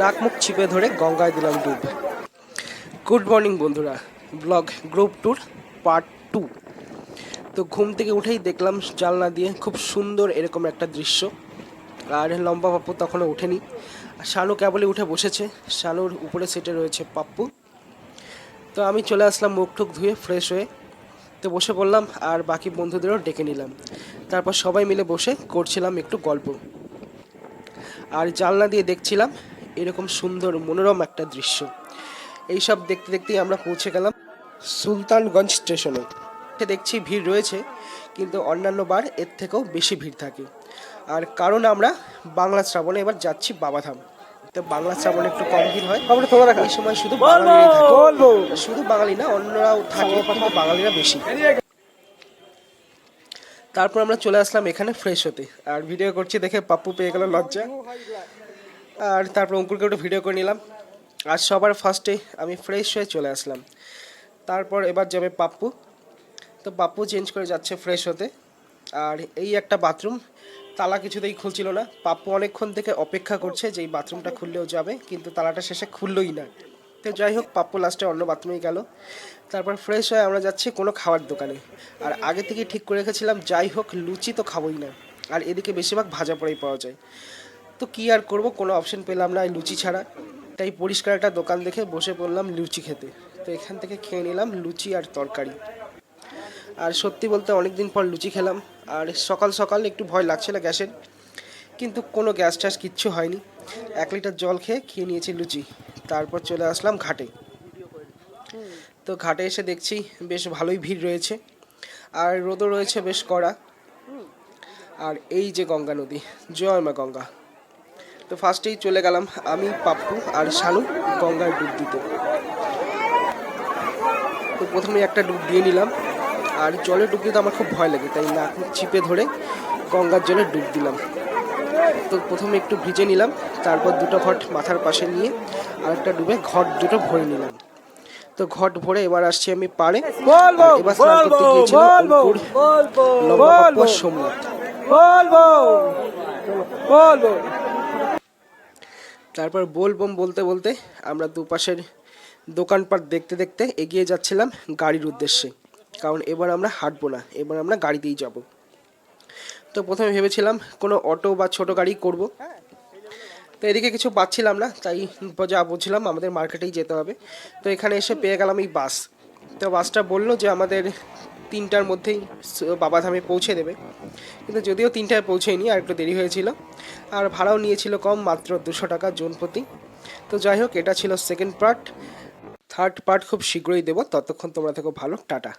নাক মুখ চিপে ধরে গঙ্গায় দিলাম ডুব। গুড মর্নিং বন্ধুরা। Vlog group tour part two তো ঘুম থেকে উঠেই দেখলাম জানলা দিয়ে খুব সুন্দর এরকম একটা দৃশ্য। আর লম্বা পাপ্পু তখনও ওঠেনি। শানু কেবলই উঠে বসেছে। শানুর উপরে সেটে রয়েছে পাপ্পু। তো আমি চলে আসলাম মুখ টুক ধুয়ে ফ্রেশ হয়ে। তো বসে পড়লাম আর বাকি বন্ধুদেরও ডেকে নিলাম। তারপর সবাই মিলে বসে করছিলাম একটু গল্প। আর জানলা দিয়ে দেখছিলাম এরকম সুন্দর মনোরম একটা দৃশ্য। এইসব দেখতে দেখতেই আমরা পৌঁছে গেলাম সুলতানগঞ্জ স্টেশনে। দেখছি ভিড় রয়েছে কিন্তু অন্যান্য বার এর থেকেও বেশি ভিড় থাকে। আর কারণ আমরা বাংলা শ্রাবণে এবার যাচ্ছি বাবাধাম। তো বাংলা শ্রাবণে একটু কম ভিড় হয়। আমরা তোমার এই সময় শুধু থাকে। শুধু বাঙালি না অন্যরাও থাকে কিন্তু বাঙালিরা বেশি। তারপর আমরা চলে আসলাম এখানে ফ্রেশ হতে। আর ভিডিও করছি দেখে পাপ্পু পেয়ে গেল লজ্জা। আর তারপর অঙ্কুরকে একটু ভিডিও করে নিলাম। আর সবার ফার্স্টে আমি ফ্রেশ হয়ে চলে আসলাম। তারপর এবার যাবে পাপ্পু। তো পাপ্পু চেঞ্জ করে যাচ্ছে ফ্রেশ হতে। আর এই একটা বাথরুম তালা কিছুতেই খুলছিল না। পাপ্পু অনেকক্ষণ থেকে অপেক্ষা করছে যে এই বাথরুমটা খুললেও যাবে, কিন্তু তালাটা শেষে খুললোই না। তো যাই হোক, পাপ্পু লাস্টে অন্য বাথরুমেই গেল। তারপর ফ্রেশ হয়ে আমরা যাচ্ছি কোনো খাবার দোকানে। আর আগে থেকে ঠিক করে রেখেছিলাম, যাই হোক, লুচি তো খাবোই না। আর এদিকে বেশিরভাগ ভাজা পড়াই পাওয়া যায়। তো কি আর করব? কোনো অপশন পেলাম না লুচি ছাড়া। তাই পরিষ্কার একটা দোকান দেখে বসে পড়লাম লুচি খেতে। তো এখান থেকে খেয়ে নিলাম লুচি আর তরকারি। আর সত্যি বলতে অনেক দিন পর লুচি খেলাম। আর সকাল সকাল একটু ভয় লাগছিল গ্যাসের। কিন্তু কোনো গ্যাস ট্যাস কিচ্ছু হয়নি। এক লিটার জল খেয়ে খেয়ে নিয়েছি লুচি। তারপর চলে আসলাম ঘাটে। তো ঘাটে এসে দেখছি বেশ ভালোই ভিড় রয়েছে। আর রোদও রয়েছে বেশ কড়া। আর এই যে গঙ্গা নদী। জয় মা গঙ্গা। তো ফার্স্টেই চলে গেলাম আমি পাপ্পু আর শানু গঙ্গায় ডুব দিতে। তো প্রথমে একটা ডুব দিয়ে নিলাম। আর জলে ডুব দিতে আমার খুব ভয় লাগে তাই নাক চিপে ধরে গঙ্গার জলে ডুব দিলাম। তো প্রথমে একটু ভিজে নিলাম তারপর দুটো ঘট মাথার পাশে নিয়ে আরেকটা ডুবে ঘট দুটো ভরে নিলাম। তো ঘট ভরে এবার আসছি আমি পাড়ে। বলব এবার স্নান করতে লম্বা আর সোমনাথ। বলব বলব। তারপর বলবম বলতে বলতে আমরা দুপাশের দোকানপাট দেখতে দেখতে এগিয়ে যাচ্ছিলাম গাড়ির উদ্দেশ্যে। কারণ এবার আমরা হাঁটবো না, এবার আমরা গাড়িতেই যাব। তো প্রথমে ভেবেছিলাম কোনো অটো বা ছোট গাড়ি করব। তো এদিকে কিছু পাচ্ছিলাম না, তাই যা বলছিলাম, আমাদের মার্কেটেই যেতে হবে। তো এখানে এসে পেয়ে গেলাম এই বাস। তো বাসটা বলল যে আমাদের তিনটার মধ্যেই বাবাধামে পৌঁছে দেবে। কিন্তু যদিও তিনটায় পৌঁছেনি, আর একটু দেরি হয়েছিল। আর ভাড়াও নিয়েছিল কম, মাত্র দুশো টাকা জোন প্রতি। তো যাই হোক, এটা ছিল সেকেন্ড পার্ট থার্ড পার্ট খুব শীঘ্রই দেবো। ততক্ষণ তোমরা থেকো ভালো। টাটা।